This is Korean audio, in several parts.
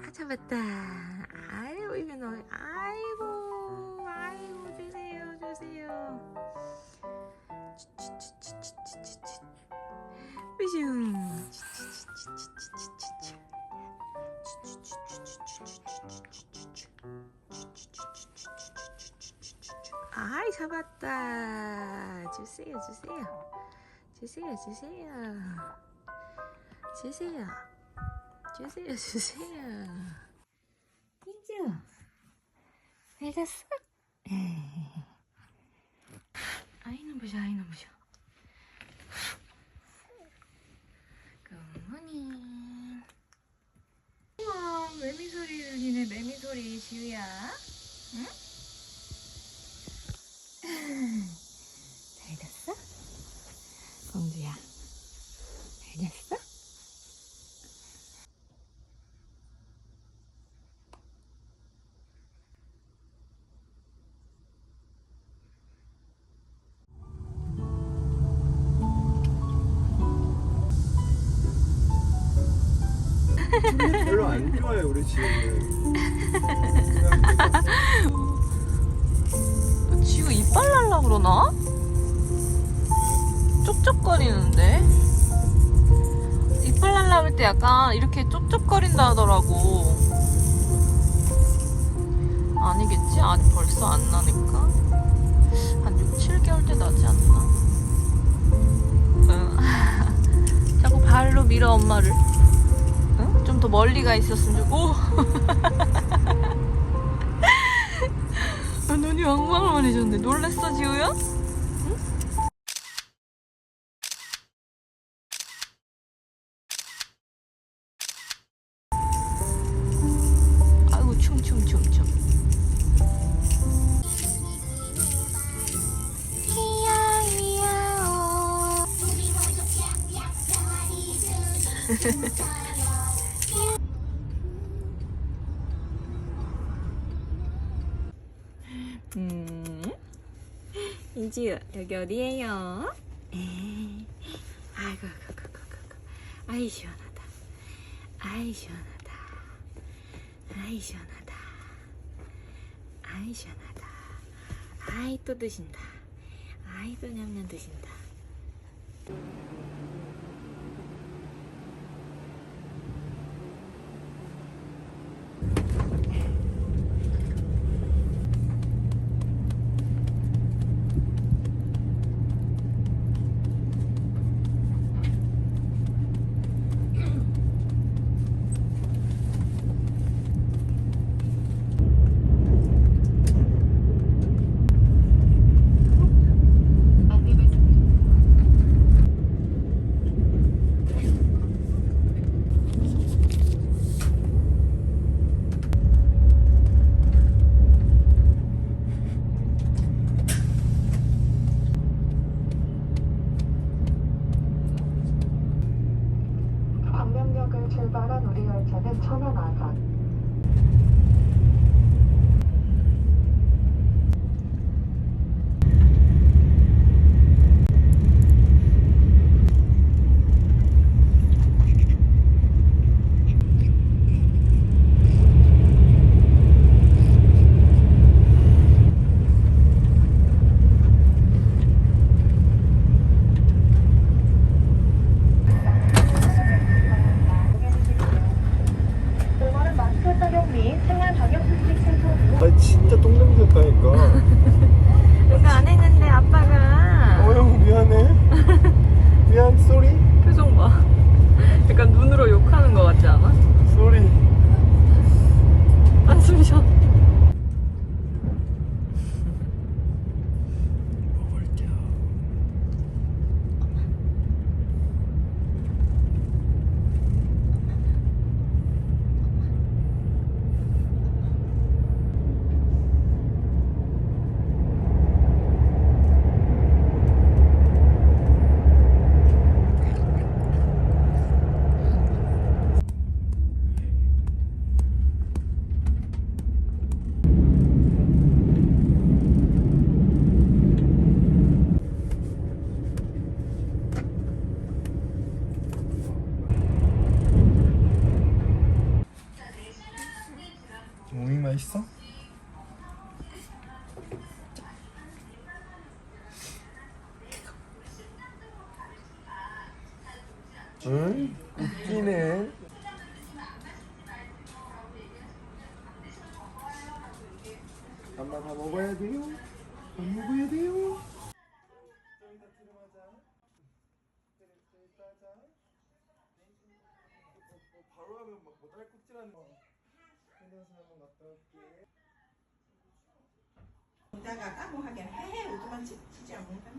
아 잡았다. 아이고 이거 너 아이고 아이고 주세요 주세요. 아이 잡았다. 주세요 주세요. 주세요 주세요. 주세요. 주세요, 주세요. 인주, 잘 잤어? 아이는 보셔, 아이는 보셔. 굿모닝. 우와, 매미 소리 들리네, 매미 소리, 지우야. 응? 별로 안 좋아요 우리 지금. 지우 이빨 날라 그러나? 쪽쪽거리는데? 이빨 날라올 때 약간 이렇게 쪽쪽거린다 하더라고. 아니겠지? 아직 벌써 안 나니까? 한 6, 7개월 때 나지 않나? 응. 자꾸 발로 밀어 엄마를. 응? 좀더 멀리 가 있었으면 좋 오! 아, 눈이 왕망만해졌네. 놀랬어, 지우야? 음. 인지유, 여기 어디예요? 에이. 아이고, 아이고, 아이고. 아이, 시원하다. 아이, 시원하다. 아이, 시원하다. 아이, 시원하다. 아이, 또 드신다. 아이, 또 냠냠 드신다. 진짜 똥냄새 났다니까. 내가 안 했는데 아빠가 어형 미안해. 미안 쏘리 맛있어? 응? 웃기네. 엄마 다 먹어야 돼요. 안 먹어야 돼요. 뭐, 뭐 바로 하면 막 모자랄 꾹질하는 거. 끝나서 한번 갔다 올게. 이따가 까무하게 해 우두만 치- 치지 않는다.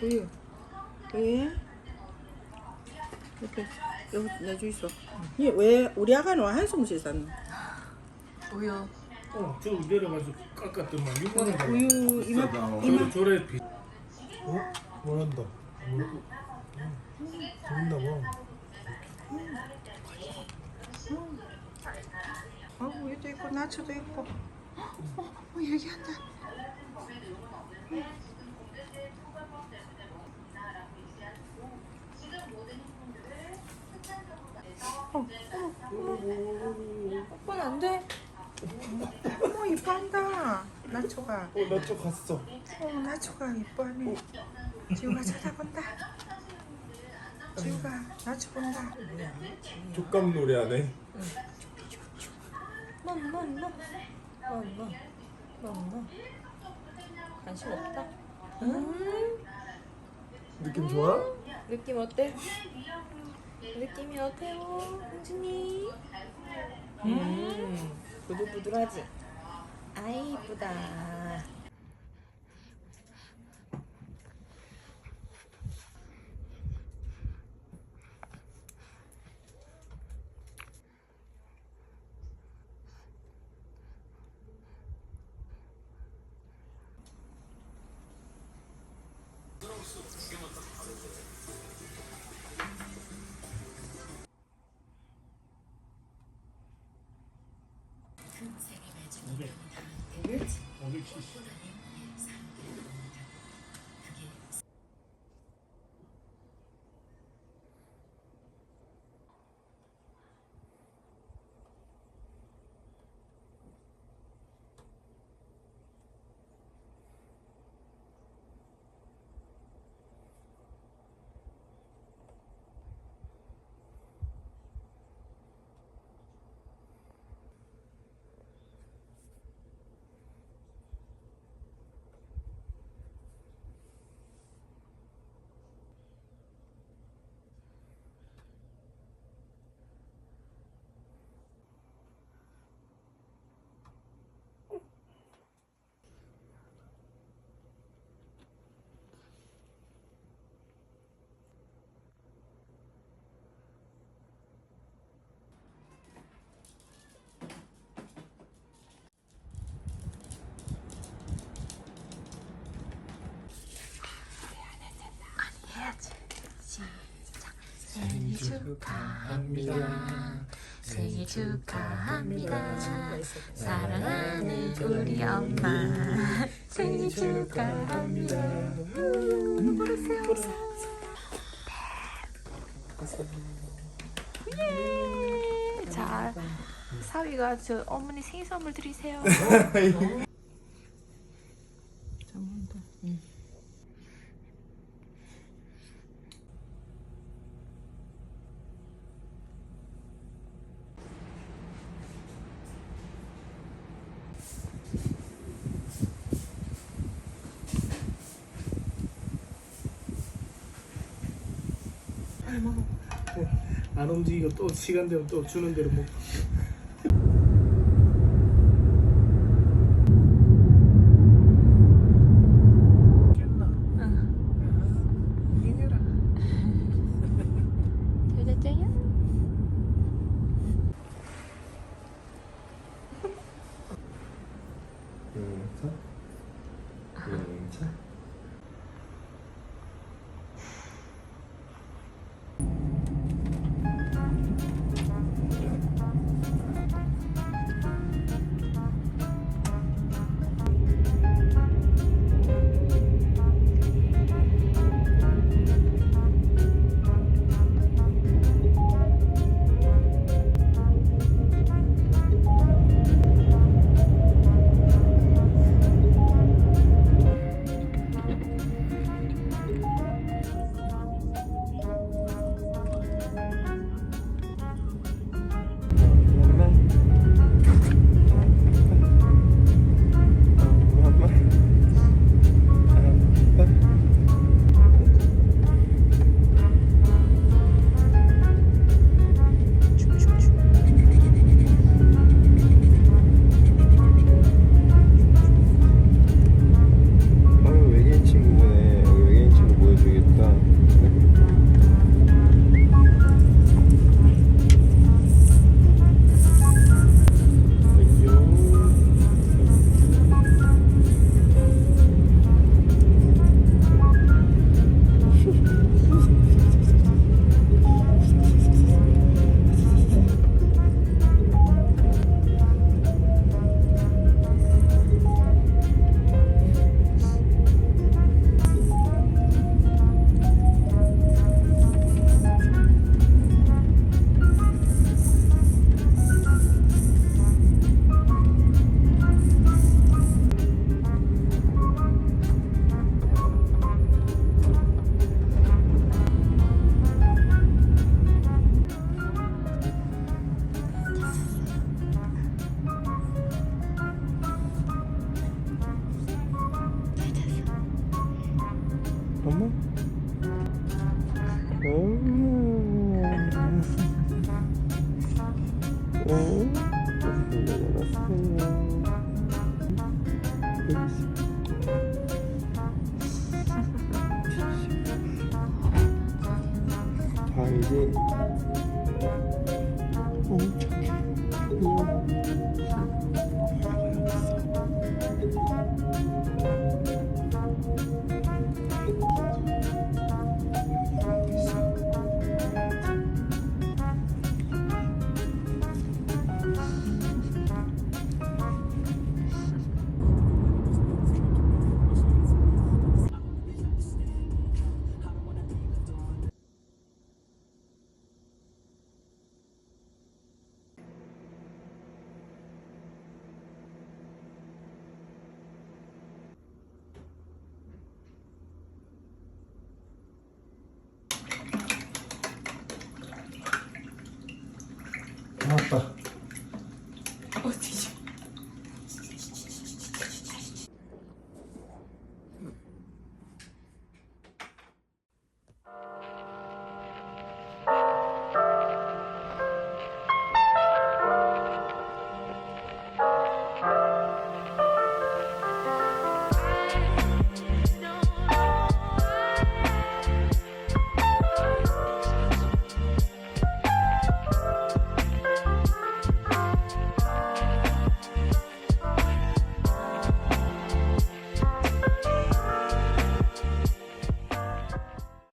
보여. 왜? 이렇게 여기 내주 있어. 얘 왜 우리 아가는 한숨 쉬었노? 우유. 어, 저 내려가서 깎았더만 6만 원 달라. 우유 이마 저래 이마 저래 비. 어? 뭐란다. 뭐? 응. 재밌나 봐. 어 우유도 있고 나초도 있고. 어, 어 얘기한다. 오빠는 안 돼? 어머 이뻐한다. 나초가. 어, 나저 갔어. 어 나초가 이뻐하네. 지우가 쳐다본다. 지우가 나초 본다. 족감 노래하네. 넌, 넌, 넌. 넌, 넌. 넌, 넌. 관심 없다. 음, 느낌 좋아? 느낌 어때? 느낌이 어때요, 공주님? 음, 부들부들하지? 아이, 이쁘다. relationship. 축하합니다. 생일 축하합니다. 사랑하는 우리 엄마. 생일 축하합니다. 음, 부르세요. 예. 자, 사위가 저 어머니 생일 선물 드리세요. 안 움직이고 또 시간 되면 또 주는 대로 먹고. 여자짱이 야?